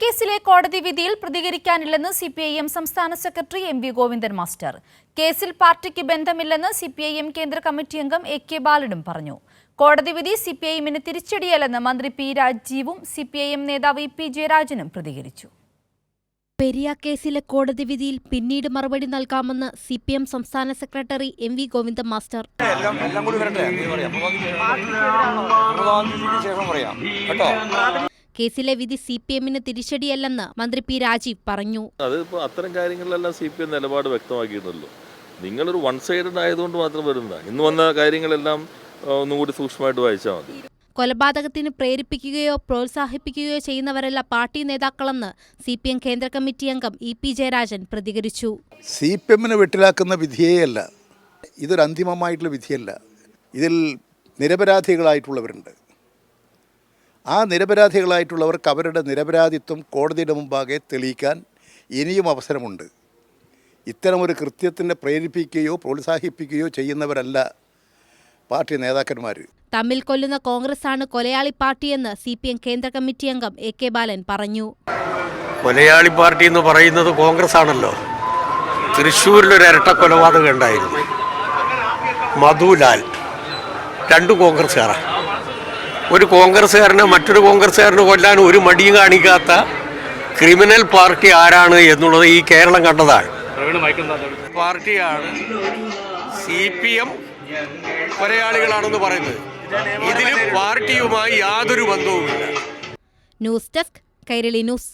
കേസിലെ കോടതി വിധിയിൽ പ്രതികരിക്കാനില്ലെന്ന് സി പി ഐ എം സംസ്ഥാന secretary M V Govindan master. കേസിൽ പാർട്ടിക്ക് ബന്ധമില്ലെന്ന് സി പി ഐ എം കേന്ദ്ര കമ്മിറ്റി അംഗം എ കെ ബാലനും പറഞ്ഞു. കോടതി വിധി സി പി ഐ എമ്മിന് തിരിച്ചടിയല്ലെന്ന് മന്ത്രി പി രാജീവും സി പി ഐ എം നേതാവ് ഇ പി ജയരാജനും പ്രതികരിച്ചു. പെരിയ കേസിലെ കോടതി വിധിയിൽ പിന്നീട് മറുപടി നൽകാമെന്ന് സി പി എം സംസ്ഥാന secretary M V Govindan master. എല്ലാം കൂടി കേട്ടോ? കേസിലെ വിധി സി പി എമ്മിന് തിരിച്ചടിയല്ലെന്ന് മന്ത്രി പി രാജീവ് പറഞ്ഞു. അതിപ്പോ അത്തരം കാര്യങ്ങളിലെല്ലാം സി പി എം നിലപാട് വ്യക്തമാക്കിയിരുന്നല്ലോ നിങ്ങളൊരു വൺ സൈഡഡ് ആയതുകൊണ്ട് മാത്രം വരുന്ന ഇന്ന് വന്ന കാര്യങ്ങളെല്ലാം ഒന്നുകൂടി ഒന്നും കൂടി സൂക്ഷ്മമായിട്ട് വായിച്ചാൽ മതി. കൊലപാതകത്തിന് പ്രേരിപ്പിക്കുകയോ പ്രോത്സാഹിപ്പിക്കുകയോ ചെയ്യുന്നവരല്ല പാർട്ടി നേതാക്കളെന്ന് സി പി എം കേന്ദ്ര കമ്മിറ്റി അംഗം ഇ പി ജയരാജൻ പ്രതികരിച്ചു. സി പി എമ്മിന് വെട്ടിലാക്കുന്ന വിധിയേയല്ല. ഇതൊരു അന്തിമമായിട്ടുള്ള വിധിയല്ല. ഇതിൽ നിരപരാധികളായിട്ടുള്ളവരുണ്ട്. ആ നിരപരാധികളായിട്ടുള്ളവർക്ക് അവരുടെ നിരപരാധിത്വം കോടതിയുടെ മുമ്പാകെ തെളിയിക്കാൻ ഇനിയും അവസരമുണ്ട്. ഇത്തരമൊരു കൃത്യത്തിനെ പ്രേരിപ്പിക്കുകയോ പ്രോത്സാഹിപ്പിക്കുകയോ ചെയ്യുന്നവരല്ല പാർട്ടി നേതാക്കന്മാർ തമ്മിൽ കൊല്ലുന്ന കോൺഗ്രസ് ആണ് കൊലയാളി പാർട്ടിയെന്ന് സി പി എം കേന്ദ്ര കമ്മിറ്റി അംഗം എ കെ ബാലൻ പറഞ്ഞു. കൊലയാളി പാർട്ടി എന്ന് പറയുന്നത് കോൺഗ്രസ് ആണല്ലോ തൃശ്ശൂരിലൊരു ഇരട്ട കൊലപാതകം ഉണ്ടായിരുന്നു. മധുലാൽ. രണ്ട് കോൺഗ്രസ്സുകാരാണ് ഒരു കോൺഗ്രസ്സുകാരനെ മറ്റൊരു കോൺഗ്രസ്സുകാരനെ കൊല്ലാൻ ഒരു മടിയും കാണിക്കാത്ത ക്രിമിനൽ പാർട്ടി ആരാണ് എന്നുള്ളത് ഈ കേരളം കണ്ടതാണ്. പാർട്ടിയാണ് സി പി എം കൊലയാളികളാണെന്ന് പറയുന്നത്. ഇതിലും പാർട്ടിയുമായി യാതൊരു ബന്ധവുമില്ല. News desk Kairali news.